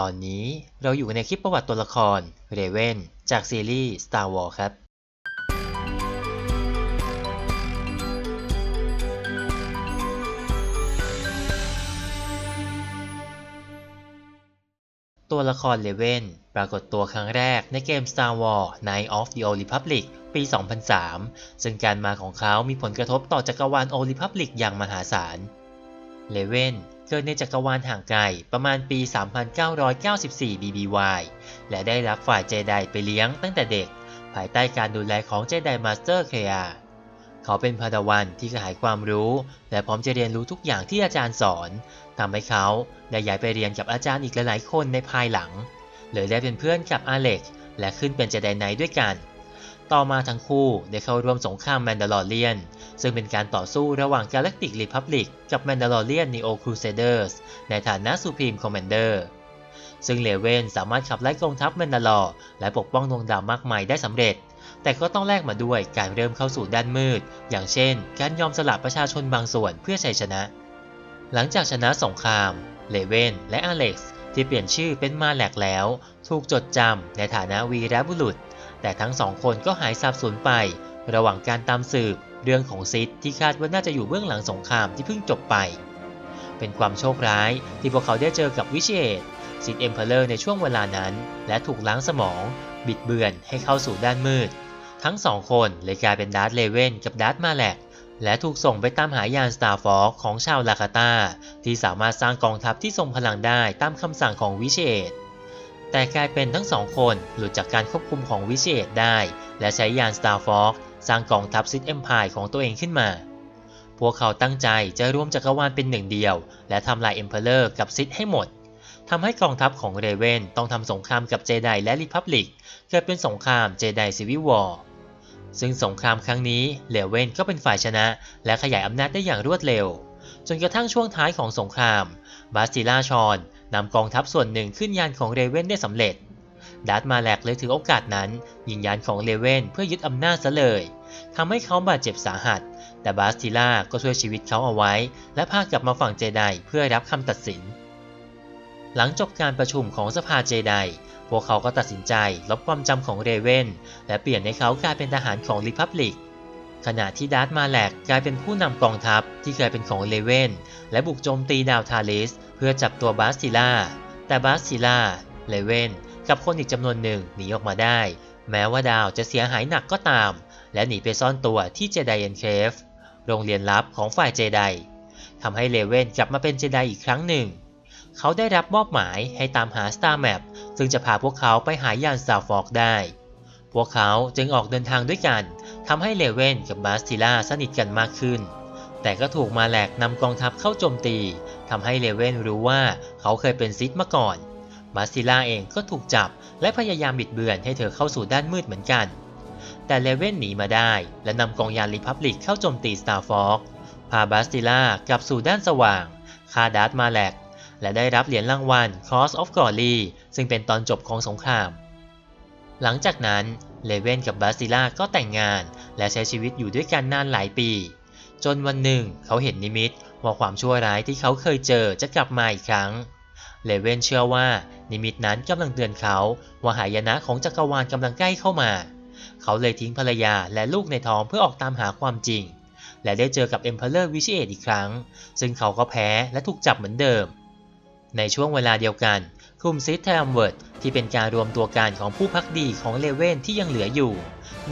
ตอนนี้เราอยู่ในคลิปประวัติตัวละครเรเวนจากซีรีส์ Star Wars ครับ ตัวละครเลเวนปรากฏตัวครั้งแรกในเกม Star Wars Knights of the Old Republic ปี 2003 ซึ่งการมาของเขามีผลกระทบต่อจักรวาล Old Republic อย่างมหาศาลเลเวน เกิดในจักรวาลห่างไกลประมาณปี 3994 BBY และได้รับฝ่ายเจไดไปเลี้ยงตั้งแต่เด็ก ภายใต้การดูแลของเจไดมาสเตอร์เคอาเขาเป็นพาดวันที่กระหายความรู้ และพร้อมจะเรียนรู้ทุกอย่างที่อาจารย์สอนทำให้เขาได้ย้ายไปเรียนกับอาจารย์อีกหลายๆคนในภายหลังเลยได้เป็นเพื่อนกับอาเล็กซ์และขึ้นเป็นเจไดไนท์ด้วยกัน ต่อมาทั้งคู่ได้เข้าร่วมสงครามแมนดาลอเรียน ซึ่งเป็นการต่อสู้ระหว่าง Galactic Republic กับ Mandalorian Neo Crusaders ในฐานะ Supreme Commander ซึ่งเลเวนสามารถขับไล่กองทัพแมนดาลอร์และปกป้องดวงดาวมากมายได้สำเร็จ แต่ก็ต้องแลกมาด้วยการเริ่มเข้าสู่ด้านมืด อย่างเช่น การยอมสละประชาชนบางส่วนเพื่อชัยชนะ หลังจากชนะสงคราม เลเวนและอเล็กซ์ที่เปลี่ยนชื่อเป็นมาแลกแล้ว ถูกจดจำในฐานะวีรบุรุษ แต่ทั้งสองคนก็หายสาบสูญไป ระหว่างการตามสืบ เรื่องของซิดที่คาดว่าน่าจะอยู่เบื้องหลังสงครามที่เพิ่งจบไป เป็นความโชคร้ายที่พวกเขาได้เจอกับวิเชตซิดเอ็มเพลเลอร์ในช่วงเวลานั้น และถูกล้างสมอง บิดเบือนให้เข้าสู่ด้านมืด ทั้งสองคนเลยกลายเป็นดาร์ธเลเวนกับดาร์ธมาแลกและถูกส่งไปตามหายานสตาร์ฟอกของชาวลาคาตาที่สามารถสร้างกองทัพที่ทรงพลังได้ตามคำสั่งของวิเชตแต่กลายเป็นทั้งสองคนหลุดจากการควบคุมของวิเชตได้ และใช้ยานสตาร์ฟอก สร้างกองทัพซิดเอ็มพายของตัวเองขึ้นมา พวกเขาตั้งใจจะร่วมจักรวาลเป็นหนึ่งเดียว และทำลายเอ็มเพลเลอร์กับซิดให้หมดทำให้กองทัพของเรเวนต้องทำสงครามกับเจไดและริพับลิกเกิดเป็นสงครามเจไดซิวิวอร์ซึ่งสงครามครั้งนี้เลเวนก็เป็นฝ่ายชนะ และขยายอำนาจได้อย่างรวดเร็ว จนกระทั่งช่วงท้ายของสงคราม บาสติล่าชอนนำกองทัพส่วนหนึ่งขึ้นยานของเรเวนได้สำเร็จ ดัตมาแลกเลยถือโอกาสนั้น ยิงยานของเลเวนเพื่อยึดอำนาจซะเลยทำให้เขาบาดเจ็บสาหัส แต่บาสติล่าก็ช่วยชีวิตเขาเอาไว้ และพากลับมาฝั่งเจไดเพื่อรับคำตัดสิน หลังจบการประชุมของสภาเจไดพวกเขาก็ตัดสินใจลบความจำของเรเวนและเปลี่ยนให้เขากลายเป็นทหารของริพับลิกขณะที่ดาร์ธมาแลกกลายเป็นผู้นำกองทัพที่เคยเป็นของเลเวนและบุกโจมตีดาวทาลิสเพื่อจับตัวบาสติล่าแต่บาสติล่าเลเวน กับคนอีกจำนวนหนึ่งหนีออกมาได้ แม้ว่าดาวจะเสียหายหนักก็ตาม และหนีไปซ่อนตัวที่เจไดเอนเคฟโรงเรียนลับของฝ่ายเจไดทำให้เลเวนกลับมาเป็นเจไดอีกครั้งหนึ่ง เขาได้รับมอบหมายให้ตามหา Star Map ซึ่งจะพาพวกเขาไปหายาน Star Fox ได้ พวกเขาจึงออกเดินทางด้วยกันทำให้เลเวนกับบาสติล่าสนิทกันมากขึ้น แต่ก็ถูกมาแหลกนำกองทัพเข้าโจมตีทำให้เลเวนรู้ว่าเขาเคยเป็นซิดมาก่อน บาสติล่าเองก็ถูกจับและพยายามบิดเบือนให้เธอเข้าสู่ด้านมืดเหมือนกัน แต่เลเว่นหนีมาได้ และนำกองยานริพับลิกเข้าโจมตีสตาร์ฟอกพาบาสติล่ากลับสู่ด้านสว่างคาดัตมาแลกและได้รับเหรียญรางวัล Cross of Glory ซึ่งเป็นตอนจบของสงคราม หลังจากนั้นเลเว่นกับบาสติล่าก็แต่งงาน และใช้ชีวิตอยู่ด้วยกันนานหลายปี จนวันหนึ่งเขาเห็นนิมิตว่าความชั่วร้ายที่เขาเคยเจอจะกลับมาอีกครั้ง เลเว่นเชื่อว่านิมิตนั้นกำลังเตือนเขาว่าหายนะของจักรวาลกำลังใกล้เข้ามา เขาเลยทิ้งภรรยาและลูกในท้องเพื่อออกตามหาความจริง และได้เจอกับเอ็มเพลเลอร์วิชเอตอีกครั้ง ซึ่งเขาก็แพ้และถูกจับเหมือนเดิม ในช่วงเวลาเดียวกันกลุ่มซิสแทมเวิร์ดที่เป็นการรวมตัวกันของผู้พักดีของเลเว่นที่ยังเหลืออยู่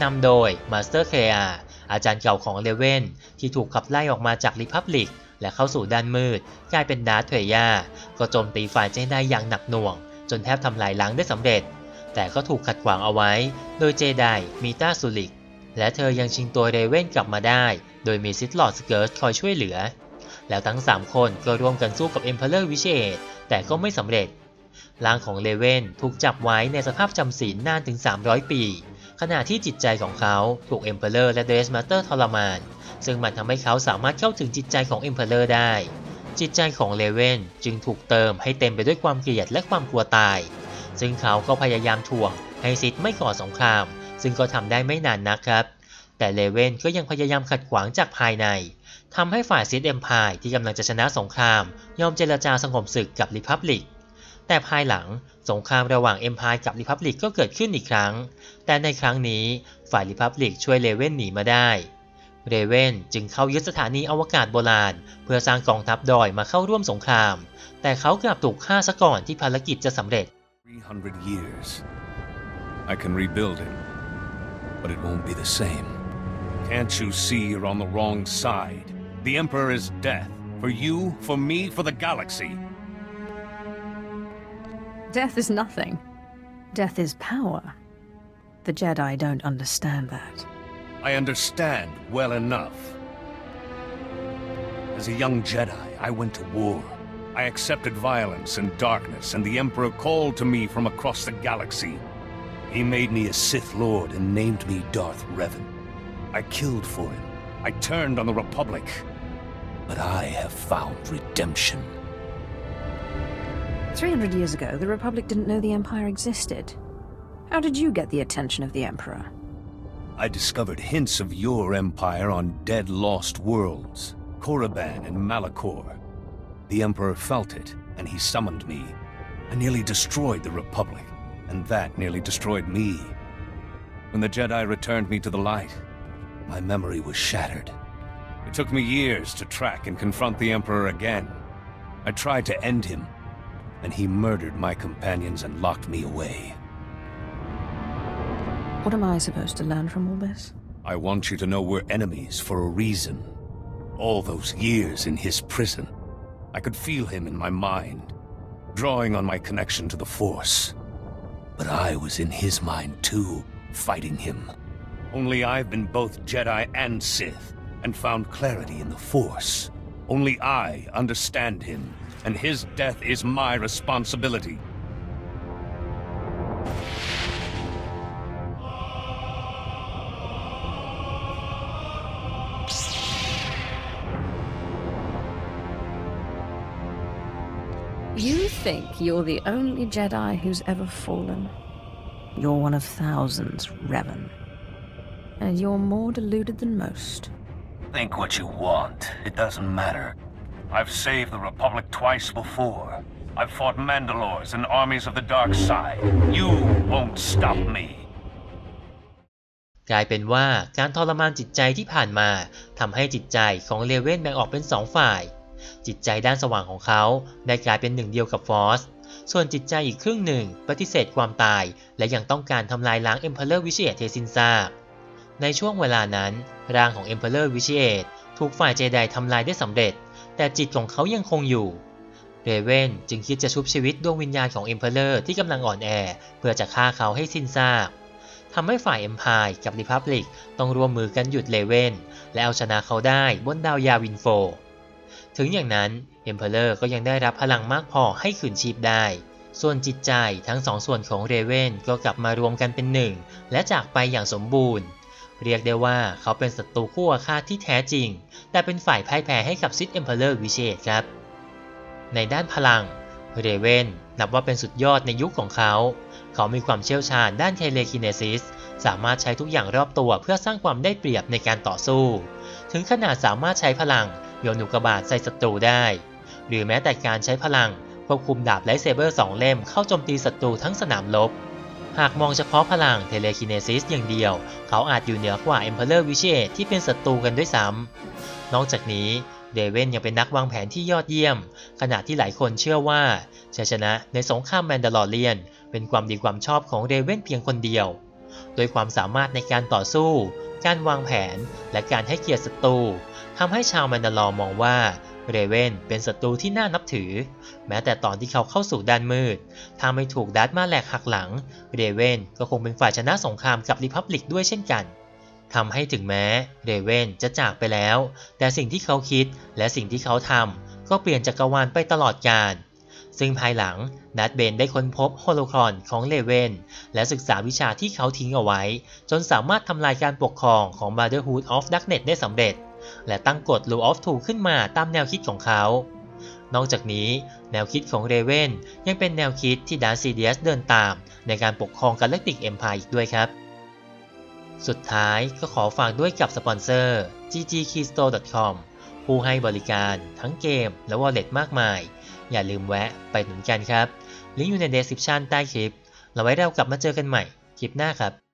นำโดยมาสเตอร์เคอาอาจารย์เก่าของเลเว่นที่ถูกขับไล่ออกมาจากริพับลิก และเข้าสู่ด้านมืด กลายเป็นดาร์ธเทรยาก็โจมตีฝ่ายเจไดอย่างหนักหน่วง จนแทบทำลายล้างได้สำเร็จ แต่ก็ถูกขัดขวางเอาไว้ โดยเจไดมีต้าสุลิก และเธอยังชิงตัวเรเว่นกลับมาได้ โดยมีซิสลอดสเกิร์ตคอยช่วยเหลือ แล้วทั้ง 3 คนก็ร่วมกันสู้กับเอ็มเพลเลอร์วิเชตแต่ก็ไม่สำเร็จร่างของเลเวนถูกจับไว้ในสภาพจำศีลนานถึง 300 ปี ขณะที่จิตใจของเขาถูกเอ็มเพลเลอร์และเดสมาสเตอร์ทรมาน ซึ่งมันทำให้เขาสามารถเข้าถึงจิตใจของเอ็มเพลเลอร์ได้ จิตใจของเลเวนจึงถูกเติมให้เต็มไปด้วยความเกลียดและความกลัวตาย ซึ่งเขาก็พยายามถ่วงให้ซิดไม่ก่อสงคราม ซึ่งก็ทำได้ไม่นานนักครับ แต่เลเวนก็ยังพยายามขัดขวางจากภายในทำให้ฝ่ายซิดเอ็มพายที่กำลังจะชนะสงคราม ยอมเจรจาสงบศึกกับริพับลิกแต่ภายหลัง สงครามระหว่าง Empire กับ Republic ก็เกิดขึ้นอีกครั้ง แต่ในครั้งนี้ฝ่าย Republic ช่วยเลเว่นหนีมาได้ เรเวนจึงเข้ายึดสถานีอวกาศโบราณ เพื่อสร้างกองทัพดอยมาเข้าร่วมสงคราม แต่เขากลับถูกฆ่าซะก่อนที่ภารกิจจะสำเร็จ 300 years. I can rebuild it, but it won't be the same. Can't you see you're on the wrong side? The Emperor is death. For you, for me, for the galaxy. Death is nothing. Death is power. The Jedi don't understand that. I understand well enough. As a young Jedi, I went to war. I accepted violence and darkness, and the Emperor called to me from across the galaxy. He made me a Sith Lord and named me Darth Revan. I killed for him. I turned on the Republic. But I have found redemption. 300 years ago, the Republic didn't know the Empire existed. How did you get the attention of the Emperor? I discovered hints of your empire on dead lost worlds, Korriban and Malachor. The Emperor felt it, and he summoned me. I nearly destroyed the Republic, and that nearly destroyed me. When the Jedi returned me to the light, my memory was shattered. It took me years to track and confront the Emperor again. I tried to end him, and he murdered my companions and locked me away. What am I supposed to learn from all this? I want you to know we're enemies for a reason. All those years in his prison, I could feel him in my mind, drawing on my connection to the Force. But I was in his mind too, fighting him. Only I've been both Jedi and Sith, and found clarity in the Force. Only I understand him, and his death is my responsibility. You think you're the only Jedi who's ever fallen. You're one of thousands, Revan. And you're more deluded than most. Think what you want. It doesn't matter. I've saved the Republic twice before. I've fought Mandalores and armies of the dark side. You won't stop me. กลายเป็นว่าการทรมานจิตใจที่ผ่านมาทำให้จิตใจของเลเว่นแบ่งออกเป็นสองฝ่าย จิตใจด้านสว่างของเขาได้กลายเป็นหนึ่งเดียวกับฟอสส่วนจิตใจอีกครึ่งหนึ่งปฏิเสธความตาย และยังต้องการทำลายล้างเอ็มเพลเลอร์วิเชียเทซินซากในช่วงเวลานั้นร่างของเอ็มเพลเลอร์วิเชียถูกฝ่ายเจไดทำลายได้สำเร็จ แต่จิตของเขายังคงอยู่เรเวนจึงคิดจะชุบชีวิตดวงวิญญาณของเอ็มเพลเลอร์ที่กำลังอ่อนแอ เพื่อจะฆ่าเขาให้สิ้นซากทำให้ฝ่ายเอ็มพายกับริพับลิกต้องร่วมมือกันหยุดเลเวนและเอาชนะเขาได้บนดาวยาวินโฟ ถึงอย่างนั้นเอ็มเพลเลอร์ก็ยังได้รับพลังมากพอให้ขืนชีพได้ ส่วนจิตใจทั้งสองส่วนของเรเวนก็กลับมารวมกันเป็นหนึ่งและจากไปอย่างสมบูรณ์ เรียกได้ว่าเขาเป็นศัตรูคู่อาฆาตที่แท้จริง แต่เป็นฝ่ายพ่ายแพ้ให้กับซิดเอ็มเพลเลอร์วิเชตครับ ในด้านพลัง เรเวนนับว่าเป็นสุดยอดในยุคของเขา เขามีความเชี่ยวชาญด้านเทเลคิเนซิส สามารถใช้ทุกอย่างรอบตัวเพื่อสร้างความได้เปรียบในการต่อสู้ ถึงขนาดสามารถใช้พลังโยนอุกบาตใส่ศัตรูได้ หรือแม้แต่การใช้พลังควบคุมดาบไลเซเบอร์สองเล่มเข้าโจมตีศัตรูทั้งสนามรบ หากมองเฉพาะพลังเทเลคิเนซิสอย่างเดียว เขาอาจอยู่เหนือกว่า Emperor w i s h e ที่เป็นศัตรูกันด้วยซ้ำนอกจากนี้เดเวนยังเป็นนักวางแผนที่ยอดเยี่ยม ขณะที่หลายคนเชื่อว่าชัยชนะในสงครามแมนดาลอเรียน เป็นความดีความชอบของเดเวนเพียงคนเดียว โดยความสามารถในการต่อสู้ การวางแผน และการให้เกียรติศัตรูทำให้ชาวแมนดาลอร์มองว่า เรเวนเป็นศัตรูที่น่านับถือ แม้แต่ตอนที่เขาเข้าสู่ด้านมืด ถ้าไม่ถูกดัตมาแหลกหักหลัง เรเวนก็คงเป็นฝ่ายชนะสงครามกับริพับลิกด้วยเช่นกันทำให้ถึงแม้เรเวนจะจากไปแล้ว แต่สิ่งที่เขาคิดและสิ่งที่เขาทำก็เปลี่ยนจักรวาลไปตลอดกาลซึ่งภายหลังดัตเบนได้ค้นพบโฮโลครอนของเลเวนและศึกษาวิชาที่เขาทิ้งเอาไว้ จนสามารถทำลายการปกครองของ Brotherhood of Darkness ได้สำเร็จ และตั้งกฎ Rule of Two ขึ้นมาตามแนวคิดของเขา นอกจากนี้แนวคิดของเรเวนยังเป็นแนวคิดที่ดาร์ซีเดียสเดินตาม ในการปกครองกาแล็กติกเอ็มพายอีกด้วยครับ สุดท้ายก็ขอฝากด้วยกับสปอนเซอร์ ggkeystore.com ผู้ให้บริการทั้งเกมและ wallet มากมาย อย่าลืมแวะไปหนุนกันครับ ลิงก์อยู่ใน description ใต้คลิป เราไว้เรากลับมาเจอกันใหม่คลิปหน้าครับ